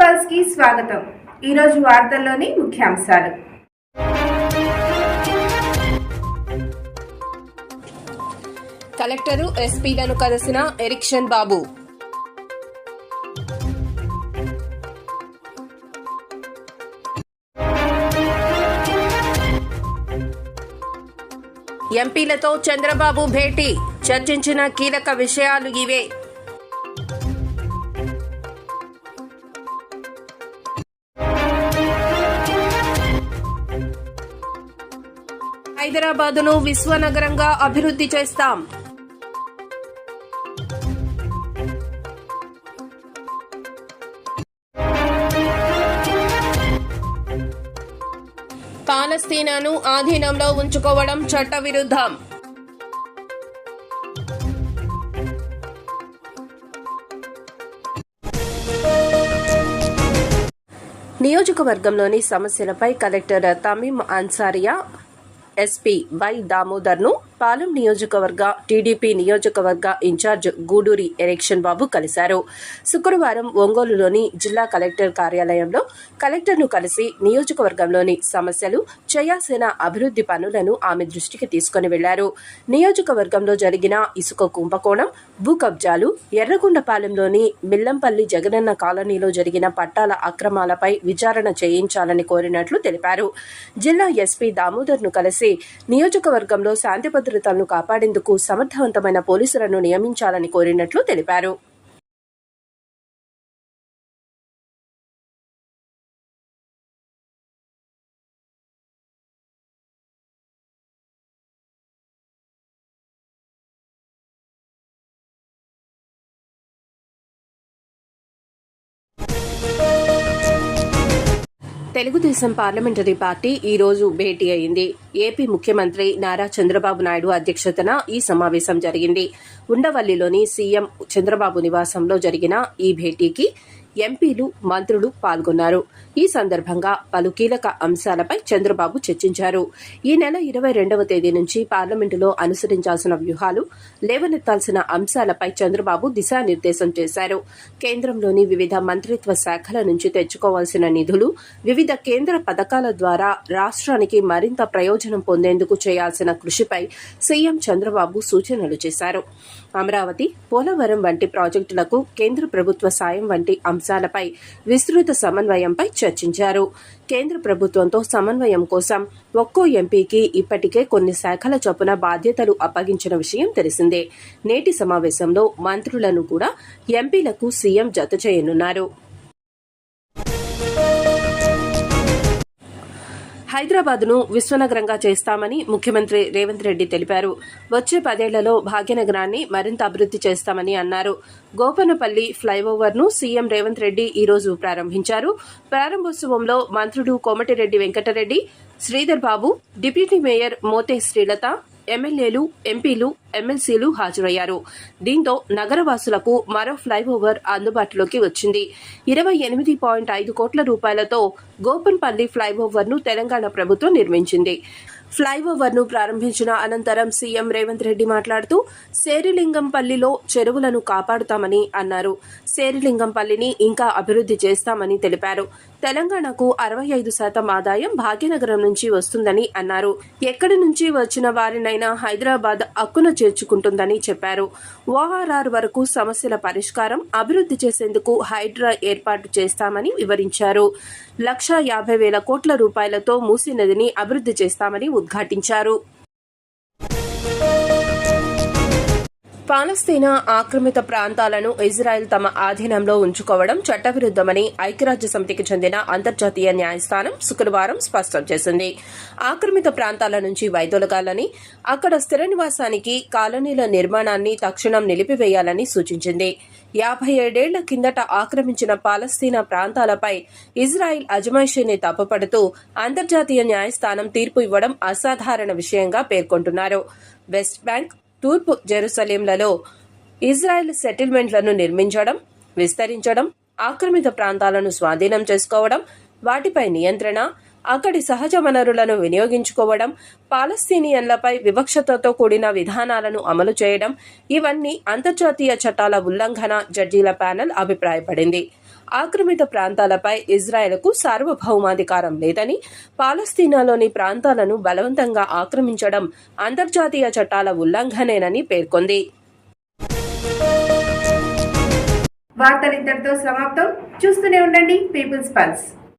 పల్స్కి స్వాగతం. ఈరోజు వార్తల్లోని ముఖ్యాంశాలు. కలెక్టరు ఎస్పీలను కలిసిన ఎరిక్షన్ బాబు. ఎంపీలతో చంద్రబాబు భేటీ. చర్చించిన కీలక విషయాలు ఇవే. హైదరాబాదును విశ్వనగరంగా అభివృద్ధి చేస్తాం. పాలస్తీనాను ఆధీనంలో ఉంచుకోవడం చట్టవిరుద్ధం. నియోజకవర్గంలోని సమస్యలపై collector Tameem Ansaria SP Y దామోదర్ను Palem నియోజకవర్గ టీడీపీ నియోజకవర్గ ఇన్ఛార్జ్ గూడూరి ఎరెక్షన్ బాబు కలిశారు. శుక్రవారం ఒంగోలులోని జిల్లా కలెక్టర్ కార్యాలయంలో కలెక్టర్ను కలిసి నియోజకవర్గంలోని సమస్యలు చేయాల్సిన అభివృద్ధి పనులను ఆమె దృష్టికి తీసుకుని వెళ్ళారు. నియోజకవర్గంలో జరిగిన ఇసుక కుంభకోణం భూ కబ్జాలు ఎర్రగొండపాలెంలోని మిల్లంపల్లి జగనన్న కాలనీలో జరిగిన పట్టాల అక్రమాలపై విచారణ చేయించాలని కోరినట్లు తెలిపారు. జిల్లా ఎస్పీ దామోదర్ను కలిసి నియోజకవర్గంలో శాంతి భద్రతలను కాపాడేందుకు సమర్థవంతమైన పోలీసులను నియమించాలని కోరినట్లు తెలిపారు. తెలుగుదేశం పార్లమెంటరీ పార్టీ ఈ రోజు భేటీ అయింది. ఏపీ ముఖ్యమంత్రి నారా చంద్రబాబు నాయుడు అధ్యక్షతన ఈ సమావేశం జరిగింది. ఉండవల్లిలోని సీఎం చంద్రబాబు నివాసంలో జరిగిన ఈ భేటీకి ఎంపీలు మంత్రులు పాల్గొన్నారు. ఈ సందర్భంగా పలు కీలక అంశాలపై చంద్రబాబు చర్చించారు. ఈ నెల ఇరవై రెండవ తేదీ నుంచి పార్లమెంటులో అనుసరించాల్సిన వ్యూహాలు లేవనెత్తాల్సిన అంశాలపై చంద్రబాబు దిశానిర్దేశం చేశారు. కేంద్రంలోని వివిధ మంత్రిత్వ శాఖల నుంచి తెచ్చుకోవాల్సిన నిధులు వివిధ కేంద్ర పథకాల ద్వారా రాష్ట్రానికి మరింత ప్రయోజనం పొందేందుకు చేయాల్సిన కృషిపై సీఎం చంద్రబాబు సూచనలు చేశారు. అమరావతి పోలవరం వంటి ప్రాజెక్టులకు కేంద్ర ప్రభుత్వ సాయం వంటి అంశాలపై విస్తృత సమన్వయంపై చర్చించారు. కేంద్ర ప్రభుత్వంతో సమన్వయం కోసం ఒక్కో ఎంపీకి ఇప్పటికే కొన్ని శాఖల చొప్పున బాధ్యతలు అప్పగించిన విషయం తెలిసిందే. నేటి సమావేశంలో మంత్రులను కూడా ఎంపీలకు సీఎం జత చేయనున్నారు. హైదరాబాద్ను విశ్వనగరంగా చేస్తామని ముఖ్యమంత్రి రేవంత్ రెడ్డి తెలిపారు. వచ్చే పదేళ్ళలో భాగ్యనగరాన్ని మరింత అభివృద్ధి చేస్తామని అన్నారు. గోపనపల్లి ఫ్లైఓవర్ను సీఎం రేవంత్ రెడ్డి ఈరోజు ప్రారంభించారు. ప్రారంభోత్సవంలో మంత్రులు కోమటిరెడ్డి వెంకటరెడ్డి శ్రీధర్ బాబు డిప్యూటీ మేయర్ మోతే శ్రీలత ఎమ్మెల్యేలు ఎంపీలు ఎమ్మెల్సీలు హాజరయ్యారు. దీంతో నగరవాసులకు మరో ఫ్లైఓవర్ అందుబాటులోకి వచ్చింది. ఇరవై ఎనిమిది పాయింట్ ఐదు కోట్ల రూపాయలతో గోపన్పల్లి ఫ్లైఓవర్ను తెలంగాణ ప్రభుత్వం నిర్మించింది. ఫ్లైఓవర్ను ప్రారంభించిన అనంతరం సీఎం రేవంత్ రెడ్డి మాట్లాడుతూ సేరిలింగంపల్లిలో చెరువులను కాపాడుతామని అన్నారు. సేరిలింగంపల్లిని ఇంకా అభివృద్ధి చేస్తామని తెలిపారు. తెలంగాణకు అరవై ఐదు శాతం ఆదాయం భాగ్యనగరం నుంచి వస్తుందని అన్నారు. ఎక్కడి నుంచి వచ్చిన వారినైనా హైదరాబాద్ అక్కున చేర్చుకుంటుందని చెప్పారు. ఓఆర్ఆర్ వరకు సమస్యల పరిష్కారం అభివృద్ధి చేసేందుకు హైడ్రా ఏర్పాటు చేస్తామని వివరించారు. లక్ష యాభై వేల కోట్ల రూపాయలతో మూసీ నదిని అభివృద్ధి చేస్తామని ఉద్ఘాటించారు. పాలస్తీనా ఆక్రమిత ప్రాంతాలను ఇజ్రాయెల్ తమ ఆధీనంలో ఉంచుకోవడం చట్టవిరుద్దమని ఐక్యరాజ్య సమితికి చెందిన అంతర్జాతీయ న్యాయస్థానం శుక్రవారం స్పష్టం చేసింది. ఆక్రమిత ప్రాంతాల నుంచి వైదొలగాలని అక్కడ స్థిర నివాసానికి కాలనీల నిర్మాణాన్ని తక్షణం నిలిపివేయాలని సూచించింది. యాభై ఏడేళ్ళ కిందట ఆక్రమించిన పాలస్తీనా ప్రాంతాలపై ఇజ్రాయిల్ అజమాయిషీని తప్పుపడుతూ అంతర్జాతీయ న్యాయస్థానం తీర్పు ఇవ్వడం అసాధారణ విషయంగా పేర్కొంటున్నారు. వెస్ట్ బ్యాంక్ తూర్పు జెరూసలేంలలో ఇజ్రాయెల్ సెటిల్మెంట్లను నిర్మించడం విస్తరించడం ఆక్రమిత ప్రాంతాలను స్వాధీనం చేసుకోవడం వాటిపై నియంత్రణ అక్కడి సహజ వనరులను వినియోగించుకోవడం పాలస్తీనియన్లపై వివక్షతతో కూడిన విధానాలను అమలు చేయడం ఇవన్నీ అంతర్జాతీయ చట్టాల ఉల్లంఘన జడ్జీల ప్యానెల్ అభిప్రాయపడింది. ఆక్రమిత ప్రాంతాలపై ఇజ్రాయెల్కు సార్వభౌమాధికారం లేదని పాలస్తీనాలోని ప్రాంతాలను బలవంతంగా ఆక్రమించడం అంతర్జాతీయ చట్టాల ఉల్లంఘనేనని పేర్కొంది. వార్తలు ఇంతటితో సమాప్తం. చూస్తూనే ఉండండి పీపుల్స్ పల్స్